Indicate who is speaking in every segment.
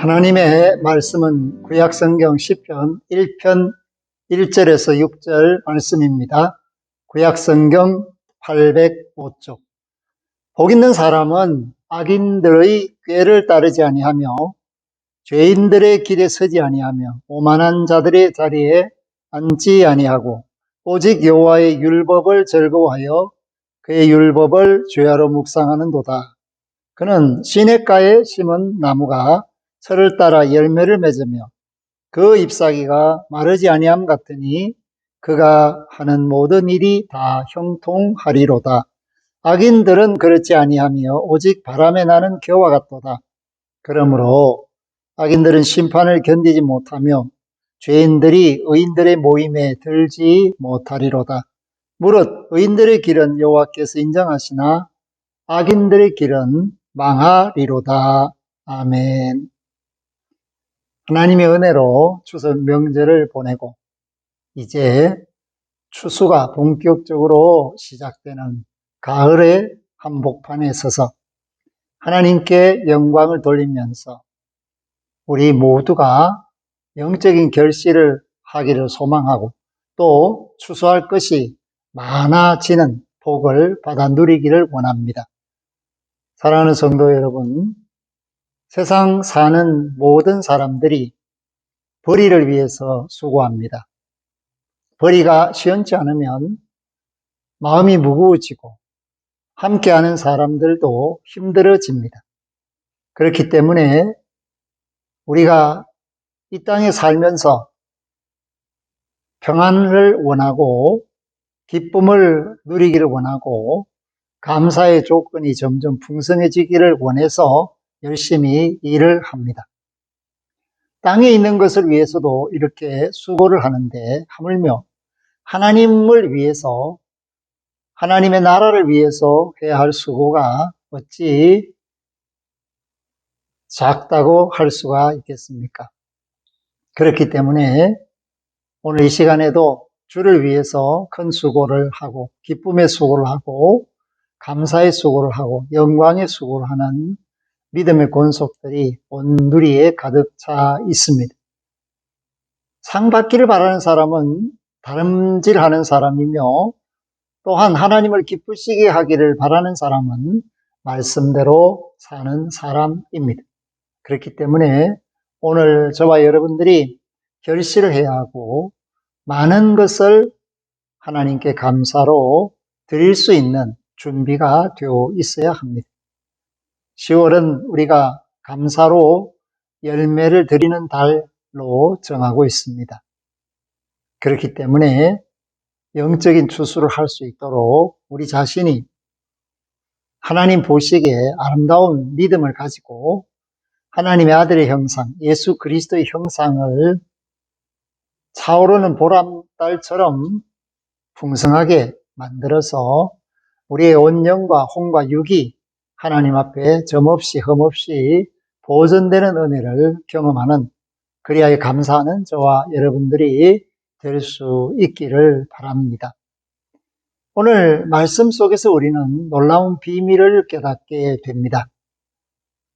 Speaker 1: 하나님의 말씀은 구약성경 10편 1편 1절에서 6절 말씀입니다. 구약성경 805쪽. 복 있는 사람은 악인들의 꾀를 따르지 아니하며 죄인들의 길에 서지 아니하며 오만한 자들의 자리에 앉지 아니하고 오직 여호와의 율법을 즐거워하여 그의 율법을 죄하로 묵상하는도다. 그는 시냇가에 심은 나무가 철을 따라 열매를 맺으며 그 잎사귀가 마르지 아니함 같으니 그가 하는 모든 일이 다 형통하리로다. 악인들은 그렇지 아니하며 오직 바람에 나는 겨와 같도다. 그러므로 악인들은 심판을 견디지 못하며 죄인들이 의인들의 모임에 들지 못하리로다. 무릇 의인들의 길은 여호와께서 인정하시나 악인들의 길은 망하리로다. 아멘. 하나님의 은혜로 추석 명절을 보내고 이제 추수가 본격적으로 시작되는 가을의 한복판에 서서 하나님께 영광을 돌리면서 우리 모두가 영적인 결실을 하기를 소망하고 또 추수할 것이 많아지는 복을 받아 누리기를 원합니다. 사랑하는 성도 여러분, 세상 사는 모든 사람들이 벌이를 위해서 수고합니다. 벌이가 시원치 않으면 마음이 무거워지고 함께하는 사람들도 힘들어집니다. 그렇기 때문에 우리가 이 땅에 살면서 평안을 원하고 기쁨을 누리기를 원하고 감사의 조건이 점점 풍성해지기를 원해서 열심히 일을 합니다. 땅에 있는 것을 위해서도 이렇게 수고를 하는데 하물며 하나님을 위해서 하나님의 나라를 위해서 해야 할 수고가 어찌 작다고 할 수가 있겠습니까? 그렇기 때문에 오늘 이 시간에도 주를 위해서 큰 수고를 하고 기쁨의 수고를 하고 감사의 수고를 하고 영광의 수고를 하는 믿음의 권속들이 온 누리에 가득 차 있습니다. 상 받기를 바라는 사람은 다름질하는 사람이며 또한 하나님을 기쁘시게 하기를 바라는 사람은 말씀대로 사는 사람입니다. 그렇기 때문에 오늘 저와 여러분들이 결실을 해야 하고 많은 것을 하나님께 감사로 드릴 수 있는 준비가 되어 있어야 합니다. 10월은 우리가 감사로 열매를 드리는 달로 정하고 있습니다. 그렇기 때문에 영적인 추수를 할 수 있도록 우리 자신이 하나님 보시기에 아름다운 믿음을 가지고 하나님의 아들의 형상, 예수 그리스도의 형상을 차오르는 보람달처럼 풍성하게 만들어서 우리의 온영과 홍과 육이 하나님 앞에 점없이 흠없이 보존되는 은혜를 경험하는 그리하여 감사하는 저와 여러분들이 될 수 있기를 바랍니다. 오늘 말씀 속에서 우리는 놀라운 비밀을 깨닫게 됩니다.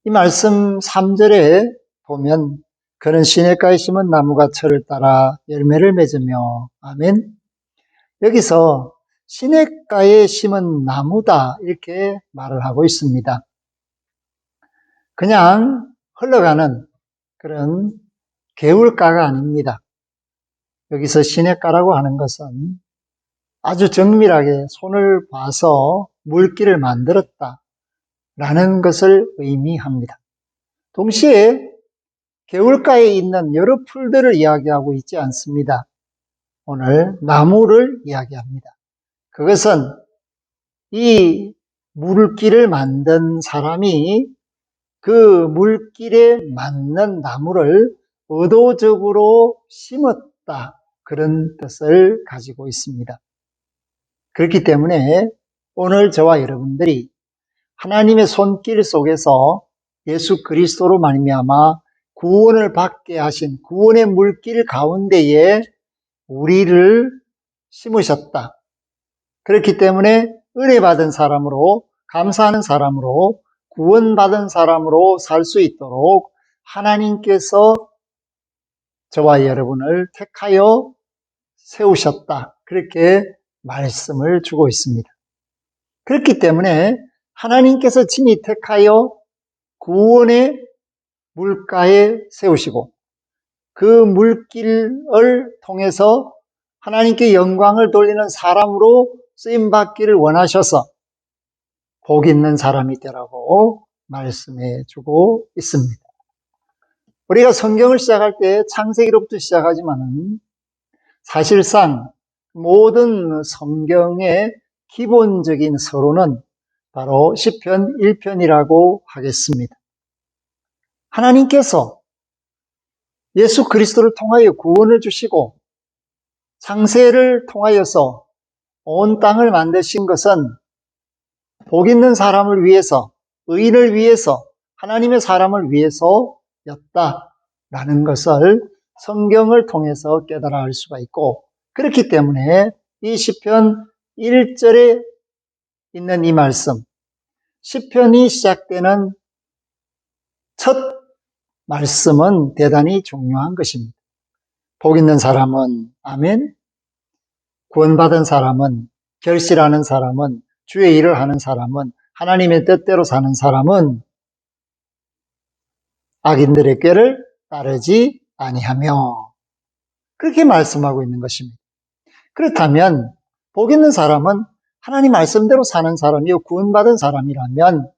Speaker 1: 이 말씀 3절에 보면 그는 시냇가에 심은 나무가 철을 따라 열매를 맺으며 아멘. 여기서 시냇가에 심은 나무다 이렇게 말을 하고 있습니다. 그냥 흘러가는 그런 개울가가 아닙니다. 여기서 시냇가라고 하는 것은 아주 정밀하게 손을 봐서 물길을 만들었다 라는 것을 의미합니다. 동시에 개울가에 있는 여러 풀들을 이야기하고 있지 않습니다. 오늘 나무를 이야기합니다. 그것은 이 물길을 만든 사람이 그 물길에 맞는 나무를 의도적으로 심었다. 그런 뜻을 가지고 있습니다. 그렇기 때문에 오늘 저와 여러분들이 하나님의 손길 속에서 예수 그리스도로 말미암아 구원을 받게 하신 구원의 물길 가운데에 우리를 심으셨다. 그렇기 때문에 은혜 받은 사람으로 감사하는 사람으로 구원받은 사람으로 살 수 있도록 하나님께서 저와 여러분을 택하여 세우셨다. 그렇게 말씀을 주고 있습니다. 그렇기 때문에 하나님께서 친히 택하여 구원의 물가에 세우시고 그 물길을 통해서 하나님께 영광을 돌리는 사람으로 쓰임 받기를 원하셔서 복 있는 사람이 되라고 말씀해 주고 있습니다. 우리가 성경을 시작할 때 창세기로부터 시작하지만은 사실상 모든 성경의 기본적인 서로는 바로 10편 1편이라고 하겠습니다. 하나님께서 예수 그리스도를 통하여 구원을 주시고 창세를 통하여서 온 땅을 만드신 것은 복 있는 사람을 위해서, 의인을 위해서, 하나님의 사람을 위해서였다라는 것을 성경을 통해서 깨달아 알 수가 있고, 그렇기 때문에 이 시편 1절에 있는 이 말씀, 시편이 시작되는 첫 말씀은 대단히 중요한 것입니다. 복 있는 사람은 아멘. 구원받은 사람은 결실하는 사람은 주의 일을 하는 사람은 하나님의 뜻대로 사는 사람은 악인들의 꾀를 따르지 아니하며 그렇게 말씀하고 있는 것입니다. 그렇다면 복 있는 사람은 하나님 말씀대로 사는 사람이요 구원받은 사람이라면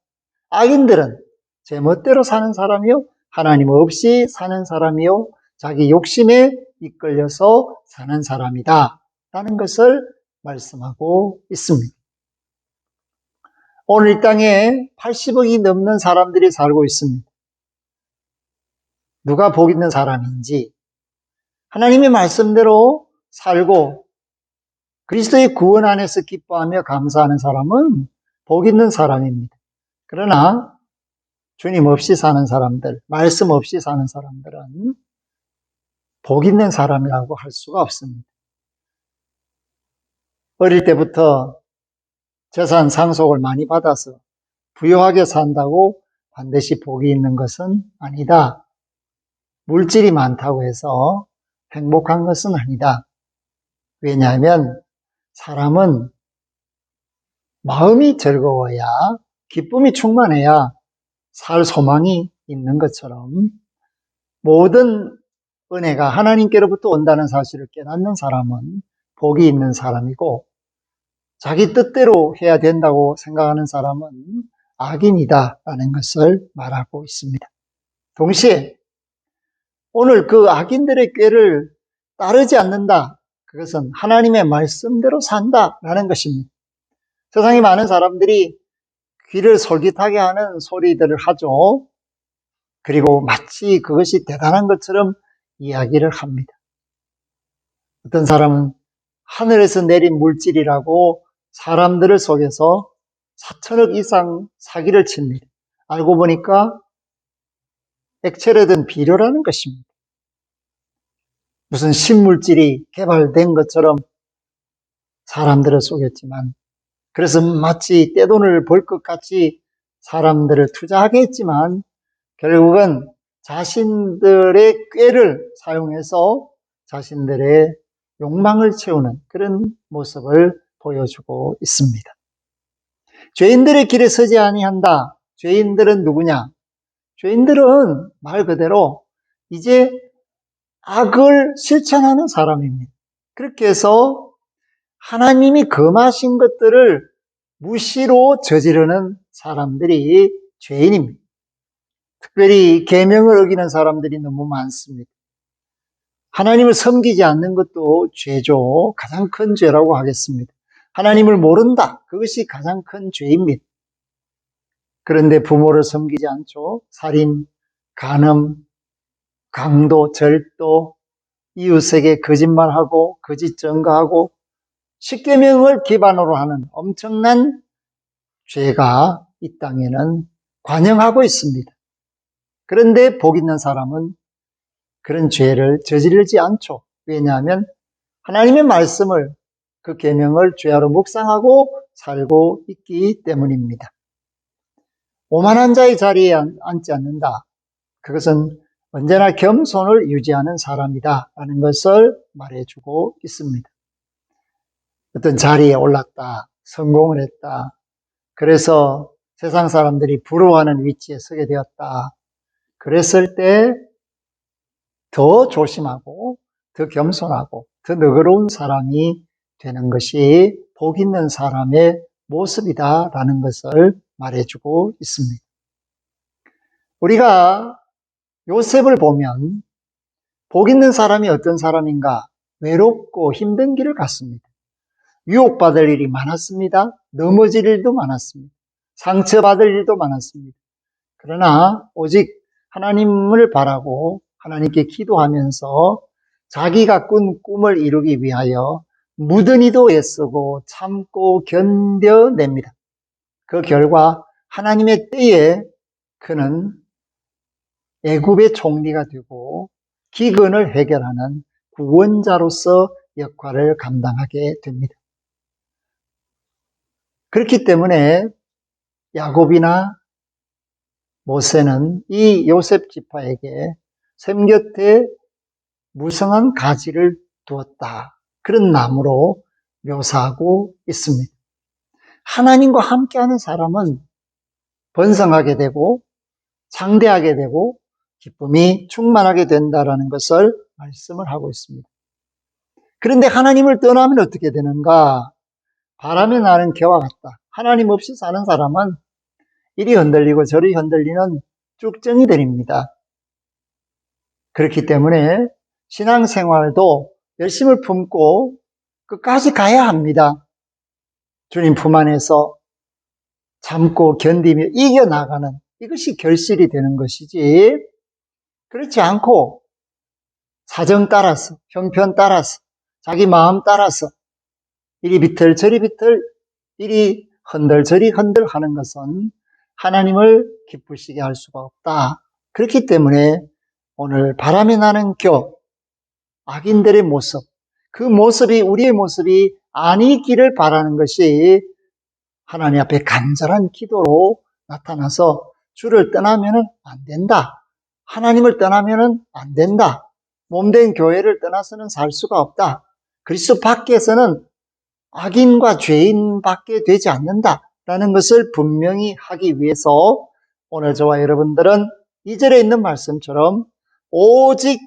Speaker 1: 악인들은 제 멋대로 사는 사람이요 하나님 없이 사는 사람이요 자기 욕심에 이끌려서 사는 사람이다 라는 것을 말씀하고 있습니다. 오늘 이 땅에 80억이 넘는 사람들이 살고 있습니다. 누가 복 있는 사람인지 하나님의 말씀대로 살고 그리스도의 구원 안에서 기뻐하며 감사하는 사람은 복 있는 사람입니다. 그러나 주님 없이 사는 사람들, 말씀 없이 사는 사람들은 복 있는 사람이라고 할 수가 없습니다. 어릴 때부터 재산 상속을 많이 받아서 부유하게 산다고 반드시 복이 있는 것은 아니다. 물질이 많다고 해서 행복한 것은 아니다. 왜냐하면 사람은 마음이 즐거워야 기쁨이 충만해야 살 소망이 있는 것처럼 모든 은혜가 하나님께로부터 온다는 사실을 깨닫는 사람은 복이 있는 사람이고 자기 뜻대로 해야 된다고 생각하는 사람은 악인이다 라는 것을 말하고 있습니다. 동시에 오늘 그 악인들의 꾀를 따르지 않는다. 그것은 하나님의 말씀대로 산다 라는 것입니다. 세상에 많은 사람들이 귀를 솔깃하게 하는 소리들을 하죠. 그리고 마치 그것이 대단한 것처럼 이야기를 합니다. 어떤 사람은 하늘에서 내린 물질이라고 사람들을 속여서 4천억 이상 사기를 칩니다. 알고 보니까 액체로 된 비료라는 것입니다. 무슨 신물질이 개발된 것처럼 사람들을 속였지만 그래서 마치 떼돈을 벌 것 같이 사람들을 투자하게 했지만 결국은 자신들의 꾀를 사용해서 자신들의 욕망을 채우는 그런 모습을 보여주고 있습니다. 죄인들의 길에 서지 아니한다. 죄인들은 누구냐? 죄인들은 말 그대로 이제 악을 실천하는 사람입니다. 그렇게 해서 하나님이 금하신 것들을 무시로 저지르는 사람들이 죄인입니다. 특별히 계명을 어기는 사람들이 너무 많습니다. 하나님을 섬기지 않는 것도 죄죠. 가장 큰 죄라고 하겠습니다. 하나님을 모른다. 그것이 가장 큰 죄입니다. 그런데 부모를 섬기지 않죠. 살인, 간음, 강도, 절도, 이웃에게 거짓말하고 거짓 증거하고 십계명을 기반으로 하는 엄청난 죄가 이 땅에는 관영하고 있습니다. 그런데 복 있는 사람은 그런 죄를 저지르지 않죠. 왜냐하면 하나님의 말씀을 그 계명을 죄하로 묵상하고 살고 있기 때문입니다. 오만한 자의 자리에 앉지 않는다. 그것은 언제나 겸손을 유지하는 사람이다 라는 것을 말해주고 있습니다. 어떤 자리에 올랐다, 성공을 했다, 그래서 세상 사람들이 부러워하는 위치에 서게 되었다. 그랬을 때 더 조심하고, 더 겸손하고, 더 너그러운 사람이 되는 것이 복 있는 사람의 모습이다라는 것을 말해주고 있습니다. 우리가 요셉을 보면 복 있는 사람이 어떤 사람인가? 외롭고 힘든 길을 갔습니다. 유혹받을 일이 많았습니다. 넘어질 일도 많았습니다. 상처받을 일도 많았습니다. 그러나 오직 하나님을 바라고 하나님께 기도하면서 자기가 꾼 꿈을 이루기 위하여 무던히도 애쓰고 참고 견뎌냅니다. 그 결과 하나님의 때에 그는 애굽의 총리가 되고 기근을 해결하는 구원자로서 역할을 감당하게 됩니다. 그렇기 때문에 야곱이나 모세는 이 요셉 지파에게 샘 곁에 무성한 가지를 두었다. 그런 나무로 묘사하고 있습니다. 하나님과 함께하는 사람은 번성하게 되고 창대하게 되고 기쁨이 충만하게 된다라는 것을 말씀을 하고 있습니다. 그런데 하나님을 떠나면 어떻게 되는가? 바람에 나는 개와 같다. 하나님 없이 사는 사람은 이리 흔들리고 저리 흔들리는 쭉정이들입니다. 그렇기 때문에 신앙생활도 열심을 품고 끝까지 가야 합니다. 주님 품 안에서 참고 견디며 이겨나가는 이것이 결실이 되는 것이지 그렇지 않고 사정 따라서 형편 따라서 자기 마음 따라서 이리 비틀 저리 비틀 이리 흔들 저리 흔들 하는 것은 하나님을 기쁘시게 할 수가 없다. 그렇기 때문에 오늘 바람이 나는 교 악인들의 모습 그 모습이 우리의 모습이 아니기를 바라는 것이 하나님 앞에 간절한 기도로 나타나서 주를 떠나면은 안 된다. 하나님을 떠나면은 안 된다. 몸된 교회를 떠나서는 살 수가 없다. 그리스도 밖에서는 악인과 죄인밖에 되지 않는다라는 것을 분명히 하기 위해서 오늘 저와 여러분들은 이절에 있는 말씀처럼 오직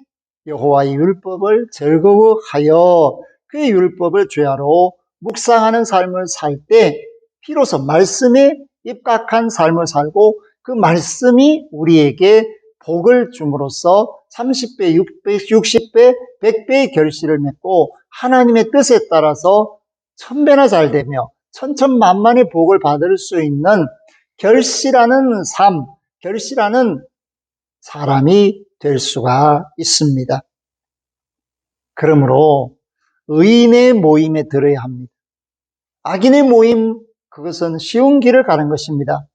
Speaker 1: 여호와의 율법을 즐거워하여 그의 율법을 죄하로 묵상하는 삶을 살 때 비로소 말씀에 입각한 삶을 살고 그 말씀이 우리에게 복을 줌으로써 30배, 6배, 60배, 100배의 결실을 맺고 하나님의 뜻에 따라서 천배나 잘 되며 천천만만의 복을 받을 수 있는 결실하는 삶, 결실하는 사람이 될 수가 있습니다. 그러므로 의인의 모임에 들어야 합니다. 악인의 모임, 그것은 쉬운 길을 가는 것입니다.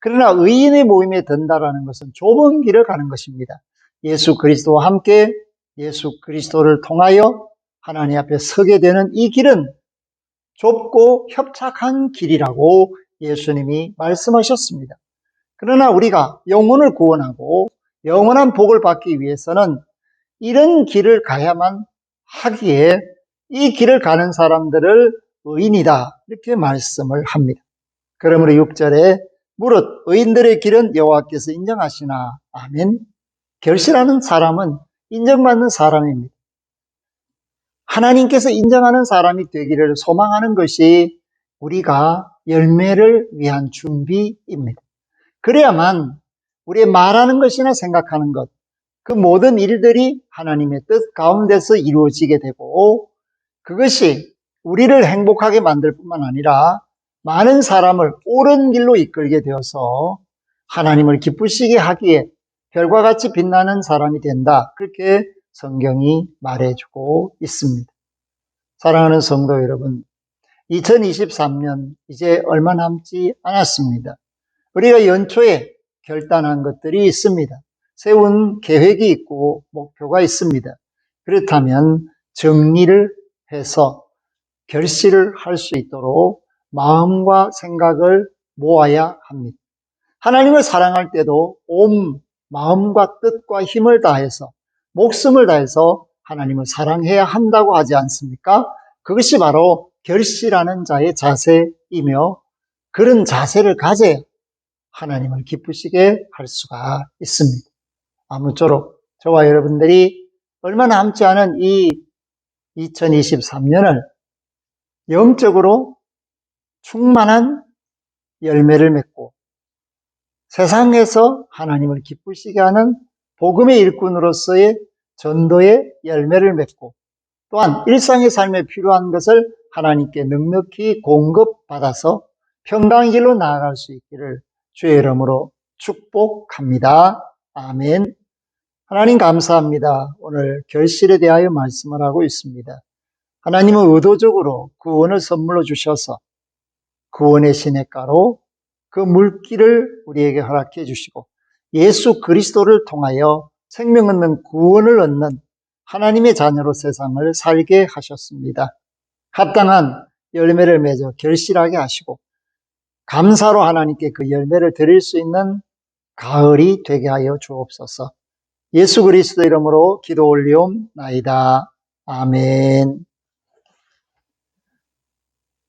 Speaker 1: 그러나 의인의 모임에 든다라는 것은 좁은 길을 가는 것입니다. 예수 그리스도와 함께 예수 그리스도를 통하여 하나님 앞에 서게 되는 이 길은 좁고 협착한 길이라고 예수님이 말씀하셨습니다. 그러나 우리가 영혼을 구원하고 영원한 복을 받기 위해서는 이런 길을 가야만 하기에 이 길을 가는 사람들을 의인이다 이렇게 말씀을 합니다. 그러므로 6절에 무릇 의인들의 길은 여호와께서 인정하시나 아멘. 결실하는 사람은 인정받는 사람입니다. 하나님께서 인정하는 사람이 되기를 소망하는 것이 우리가 열매를 위한 준비입니다. 그래야만 우리의 말하는 것이나 생각하는 것, 그 모든 일들이 하나님의 뜻 가운데서 이루어지게 되고 그것이 우리를 행복하게 만들 뿐만 아니라 많은 사람을 옳은 길로 이끌게 되어서 하나님을 기쁘시게 하기에 별과 같이 빛나는 사람이 된다. 그렇게 성경이 말해주고 있습니다. 사랑하는 성도 여러분, 2023년 이제 얼마 남지 않았습니다. 우리가 연초에 결단한 것들이 있습니다. 세운 계획이 있고 목표가 있습니다. 그렇다면 정리를 해서 결실을 할 수 있도록 마음과 생각을 모아야 합니다. 하나님을 사랑할 때도 온 마음과 뜻과 힘을 다해서 목숨을 다해서 하나님을 사랑해야 한다고 하지 않습니까? 그것이 바로 결실하는 자의 자세이며 그런 자세를 가져야 하나님을 기쁘시게 할 수가 있습니다. 아무쪼록 저와 여러분들이 얼마 남지 않은 이 2023년을 영적으로 충만한 열매를 맺고 세상에서 하나님을 기쁘시게 하는 복음의 일꾼으로서의 전도의 열매를 맺고 또한 일상의 삶에 필요한 것을 하나님께 넉넉히 공급받아서 평강의 길로 나아갈 수 있기를 주의 이름으로 축복합니다. 아멘. 하나님 감사합니다. 오늘 결실에 대하여 말씀을 하고 있습니다. 하나님은 의도적으로 구원을 선물로 주셔서 구원의 시냇가로 그 물길을 우리에게 허락해 주시고 예수 그리스도를 통하여 생명 얻는 구원을 얻는 하나님의 자녀로 세상을 살게 하셨습니다. 합당한 열매를 맺어 결실하게 하시고 감사로 하나님께 그 열매를 드릴 수 있는 가을이 되게 하여 주옵소서. 예수 그리스도 이름으로 기도 올리옵나이다. 아멘.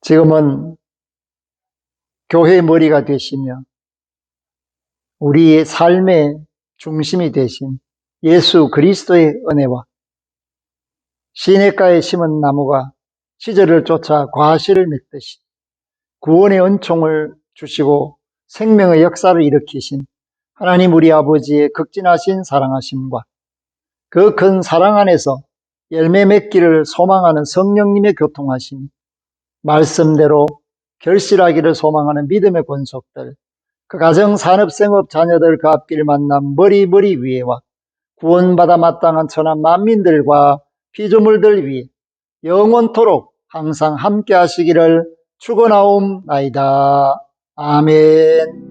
Speaker 1: 지금은 교회의 머리가 되시며 우리의 삶의 중심이 되신 예수 그리스도의 은혜와 시냇가에 심은 나무가 시절을 쫓아 과실을 맺듯이 구원의 은총을 주시고 생명의 역사를 일으키신 하나님 우리 아버지의 극진하신 사랑하심과 그 큰 사랑 안에서 열매 맺기를 소망하는 성령님의 교통하심이 말씀대로 결실하기를 소망하는 믿음의 권속들, 그 가정, 산업, 생업, 자녀들 그 앞길 만남 머리 머리 위에와 구원받아 마땅한 천한 만민들과 피조물들 위에 영원토록 항상 함께 하시기를 축원하옵나이다. 아멘.